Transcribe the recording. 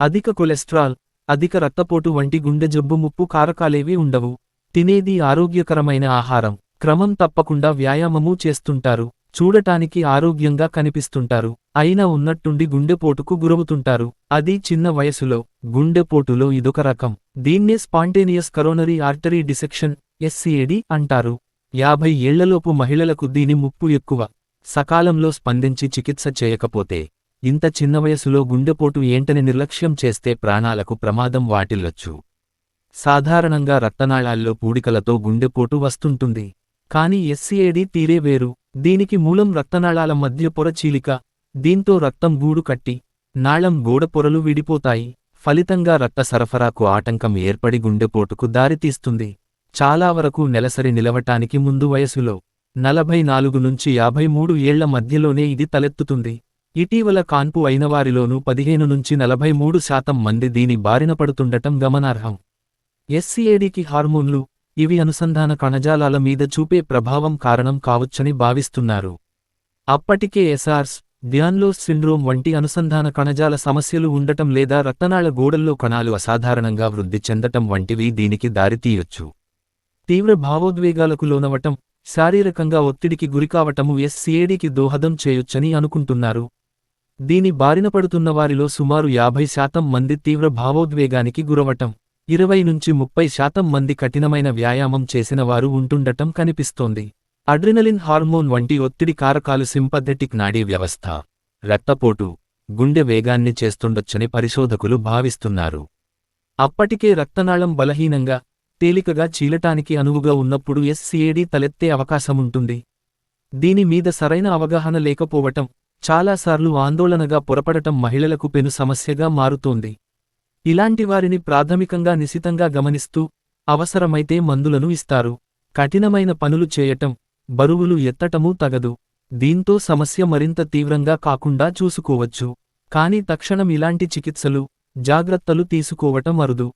అధిక కొలెస్ట్రాల్ అధిక రక్తపోటు వంటి గుండె జబ్బు ముప్పు కారకాలేవీ ఉండవు. తినేది ఆరోగ్యకరమైన ఆహారం. క్రమం తప్పకుండా వ్యాయామమూ చేస్తుంటారు. చూడటానికి ఆరోగ్యంగా కనిపిస్తుంటారు. అయినా ఉన్నట్టుండి గుండెపోటుకు గురవుతుంటారు. అది చిన్న వయసులో. గుండెపోటులో ఇదొక రకం. దీన్నే spontaneous coronary artery dissection S C A D అంటారు. యాభై ఏళ్ళలోపు మహిళలకు దీని ముప్పు ఎక్కువ. సకాలంలో స్పందించి చికిత్స చేయకపోతే ఇంత చిన్న వయసులో గుండెపోటు ఏంటని నిర్లక్ష్యం చేస్తే ప్రాణాలకు ప్రమాదం వాటిల్లొచ్చు. సాధారణంగా రక్తనాళాల్లో పూడికలతో గుండెపోటు వస్తుంటుంది. కాని ఎస్సీఏడి తీరే వేరు. దీనికి మూలం రక్తనాళాల మధ్య పొర చీలిక. దీంతో రక్తం గూడు కట్టి నాళం గోడ పొరలు విడిపోతాయి. ఫలితంగా రక్త సరఫరాకు ఆటంకం ఏర్పడి గుండెపోటుకు దారితీస్తుంది. చాలా వరకు నెలసరి నిలవటానికి ముందు వయసులో నలభై నాలుగు నుంచి యాభై మూడు ఏళ్ళ మధ్యలోనే ఇది తలెత్తుతుంది. ఇటీవల కాన్పు అయినవారిలోనూ పదిహేను నుంచి నలభై మూడు శాతం మంది దీని బారిన పడుతుండటం గమనార్హం. ఎస్సీఏడికి హార్మోన్లు ఇవి అనుసంధాన కణజాలాల మీద చూపే ప్రభావం కారణం కావచ్చని భావిస్తున్నారు. అప్పటికే ఎస్ఆర్స్ డ్యాన్లోస్ సిండ్రోమ్ వంటి అనుసంధాన కణజాల సమస్యలు ఉండటం లేదా రక్తనాళ గోడల్లో కణాలు అసాధారణంగా వృద్ధి చెందటం వంటివి దీనికి దారితీయొచ్చు తీవ్ర భావోద్వేగాలకు లోనవటం శారీరకంగా ఒత్తిడికి గురికావటము ఎస్సీఏడికి దోహదం చేయొచ్చని అనుకుంటున్నారు. దీని బారిన పడుతున్న వారిలో సుమారు యాభై శాతం మంది తీవ్ర భావోద్వేగానికి గురవటం ఇరవై నుంచి ముప్పై శాతం మంది కఠినమైన వ్యాయామం చేసిన వారు ఉంటుండటం కనిపిస్తోంది. అడ్రినలిన్ హార్మోన్ వంటి ఒత్తిడి కారకాలు సింపథెటిక్ నాడీ వ్యవస్థ రక్తపోటు గుండె వేగాన్ని చేస్తుండొచ్చని పరిశోధకులు భావిస్తున్నారు. అప్పటికే రక్తనాళం బలహీనంగా తేలికగా చీలటానికి అనువుగా ఉన్నప్పుడు ఎస్సీఏడీ తలెత్తే అవకాశముంటుంది. దీని మీద సరైన అవగాహన లేకపోవటం చాలాసార్లు ఆందోళనగా పొరపడటం మహిళలకు పెను సమస్యగా మారుతోంది. ఇలాంటివారిని ప్రాథమికంగా నిశితంగా గమనిస్తూ అవసరమైతే మందులను ఇస్తారు. కఠినమైన పనులు చేయటం బరువులు ఎత్తటమూ తగదు. దీంతో సమస్య మరింత తీవ్రంగా కాకుండా చూసుకోవచ్చు. కాని తక్షణం ఇలాంటి చికిత్సలు జాగ్రత్తలు తీసుకోవటం అరుదు.